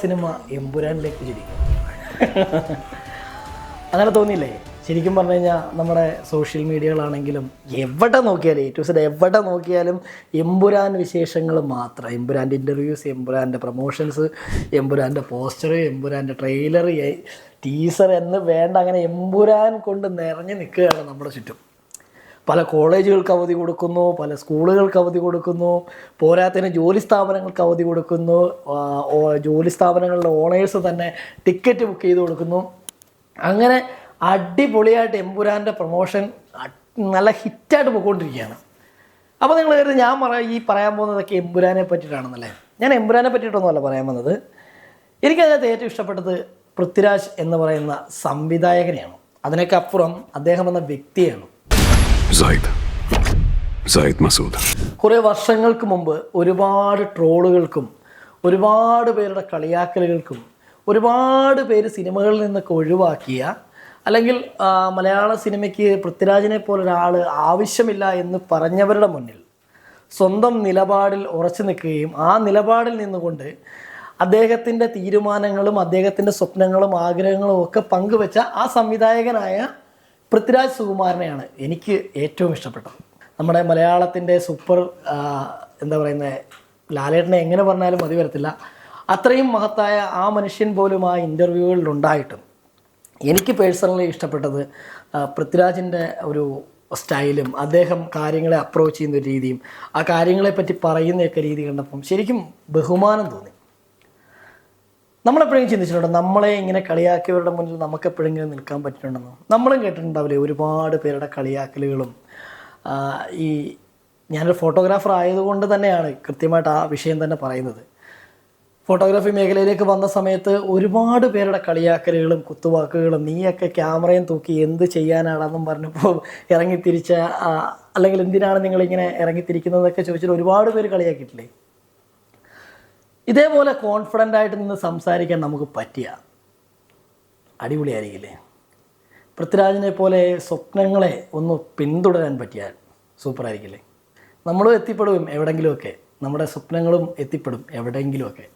Cinema എമ്പുരാനിലേക്ക് ചുരുങ്ങി അങ്ങനെ തോന്നിയില്ലേ? ശരിക്കും പറഞ്ഞു കഴിഞ്ഞാൽ നമ്മുടെ സോഷ്യൽ മീഡിയകളാണെങ്കിലും എവിടെ നോക്കിയാലും എ സെഡ് എവിടെ നോക്കിയാലും എമ്പുരാൻ വിശേഷങ്ങൾ മാത്രം. എമ്പുരാന്റെ ഇന്റർവ്യൂസ് എമ്പുരാന്റെ പ്രൊമോഷൻസ് എമ്പുരാന്റെ പോസ്റ്റർ എമ്പുരാന്റെ ട്രെയിലർ ടീസർ എന്ന് വേണ്ട അങ്ങനെ എമ്പുരാൻ കൊണ്ട് നിറഞ്ഞു നിൽക്കുകയാണ് നമ്മുടെ ചുറ്റും. പല കോളേജുകൾക്ക് അവധി കൊടുക്കുന്നു പല സ്കൂളുകൾക്ക് അവധി കൊടുക്കുന്നു പോരാത്തതിന് ജോലി സ്ഥാപനങ്ങൾക്ക് അവധി കൊടുക്കുന്നു ജോലി സ്ഥാപനങ്ങളുടെ ഓണേഴ്സ് തന്നെ ടിക്കറ്റ് ബുക്ക് ചെയ്ത് കൊടുക്കുന്നു. അങ്ങനെ അടിപൊളിയായിട്ട് എമ്പുരാന്റെ പ്രൊമോഷൻ നല്ല ഹിറ്റായിട്ട് പോയിക്കൊണ്ടിരിക്കുകയാണ്. അപ്പോൾ നിങ്ങൾ കരുതി ഞാൻ പറ ഈ പറയാൻ പോകുന്നതൊക്കെ എമ്പുരാനെ പറ്റിയിട്ടാണെന്നല്ലേ? ഞാൻ എമ്പുരാനെ പറ്റിയിട്ടൊന്നുമല്ല പറയാൻ വന്നത് എനിക്കതിനകത്ത് ഏറ്റവും ഇഷ്ടപ്പെട്ടത് പൃഥ്വിരാജ് എന്ന് പറയുന്ന സംവിധായകനെയാണ്. അതിനൊക്കെ അപ്പുറം അദ്ദേഹം എന്ന വ്യക്തിയാണ്. സായിദ്. മസൂദ്. കുറേ വർഷങ്ങൾക്ക് മുമ്പ് ഒരുപാട് ട്രോളുകൾക്കും ഒരുപാട് പേരുടെ കളിയാക്കലുകൾക്കും ഒരുപാട് പേര് സിനിമകളിൽ നിന്നൊക്കെ ഒഴിവാക്കിയ അല്ലെങ്കിൽ മലയാള സിനിമയ്ക്ക് പൃഥ്വിരാജിനെ പോലെ ഒരാൾ ആവശ്യമില്ല എന്ന് പറഞ്ഞവരുടെ മുന്നിൽ സ്വന്തം നിലപാടിൽ ഉറച്ചു നിൽക്കുകയും ആ നിലപാടിൽ നിന്നുകൊണ്ട് അദ്ദേഹത്തിന്റെ തീരുമാനങ്ങളും അദ്ദേഹത്തിന്റെ സ്വപ്നങ്ങളും ആഗ്രഹങ്ങളും ഒക്കെ പങ്കുവെച്ച ആ സംവിധായകനായ പൃഥ്വിരാജ് സുകുമാരനെയാണ് എനിക്ക് ഏറ്റവും ഇഷ്ടപ്പെട്ടത്. നമ്മുടെ മലയാളത്തിന്റെ സൂപ്പർ എന്താ പറയുന്നത് ലാലേട്ടനെ എങ്ങനെ പറഞ്ഞാലും മതി വരത്തില്ല. അത്രയും മഹത്തായ ആ മനുഷ്യൻ പോലും ആ ഇന്റർവ്യൂകളിൽ ഉണ്ടായിട്ടും എനിക്ക് പേഴ്സണലി ഇഷ്ടപ്പെട്ടത് പൃഥ്വിരാജിന്റെ ഒരു സ്റ്റൈലും അദ്ദേഹം കാര്യങ്ങളെ അപ്രോച്ച് ചെയ്യുന്ന രീതിയും ആ കാര്യങ്ങളെപ്പറ്റി പറയുന്നതൊക്കെ രീതി കണ്ടപ്പം ശരിക്കും ബഹുമാനം തോന്നി. നമ്മളെപ്പോഴും ചിന്തിച്ചിട്ടുണ്ടോ നമ്മളെ ഇങ്ങനെ കളിയാക്കിയവരുടെ മുന്നിൽ നമുക്ക് എപ്പോഴെങ്കിലും നിൽക്കാൻ പറ്റുന്നുണ്ടെന്നോ നമ്മളും കേട്ടിട്ടുണ്ടാവില്ലേ ഒരുപാട് പേരുടെ കളിയാക്കലുകളും? ഈ ഞാനൊരു ഫോട്ടോഗ്രാഫർ ആയതുകൊണ്ട് തന്നെയാണ് കൃത്യമായിട്ട് ആ വിഷയം തന്നെ പറയുന്നത്. ഫോട്ടോഗ്രാഫി മേഖലയിലേക്ക് വന്ന സമയത്ത് ഒരുപാട് പേരുടെ കളിയാക്കലുകളും കുത്തുവാക്കുകളും നീയൊക്കെ ക്യാമറയും തൂക്കി എന്ത് ചെയ്യാനാണെന്നും പറഞ്ഞപ്പോൾ ഇറങ്ങിത്തിരിച്ച അല്ലെങ്കിൽ എന്തിനാണ് നിങ്ങളിങ്ങനെ ഇറങ്ങിത്തിരിക്കുന്നതൊക്കെ ചോദിച്ചിട്ട് ഒരുപാട് പേര് കളിയാക്കിയിട്ടില്ലേ? ഇതേപോലെ കോൺഫിഡന്റ് ആയിട്ട് നിന്ന് സംസാരിക്കാൻ നമുക്ക് പറ്റിയ അടിപൊളിയായിരിക്കില്ലേ? പൃഥ്വിരാജിനെ പോലെ സ്വപ്നങ്ങളെ ഒന്ന് പിന്തുടരാൻ പറ്റിയാൽ സൂപ്പറായിരിക്കില്ലേ നമ്മളും എത്തിപ്പെടും എവിടെയെങ്കിലുമൊക്കെ നമ്മുടെ സ്വപ്നങ്ങളും എത്തിപ്പെടും എവിടെയെങ്കിലുമൊക്കെ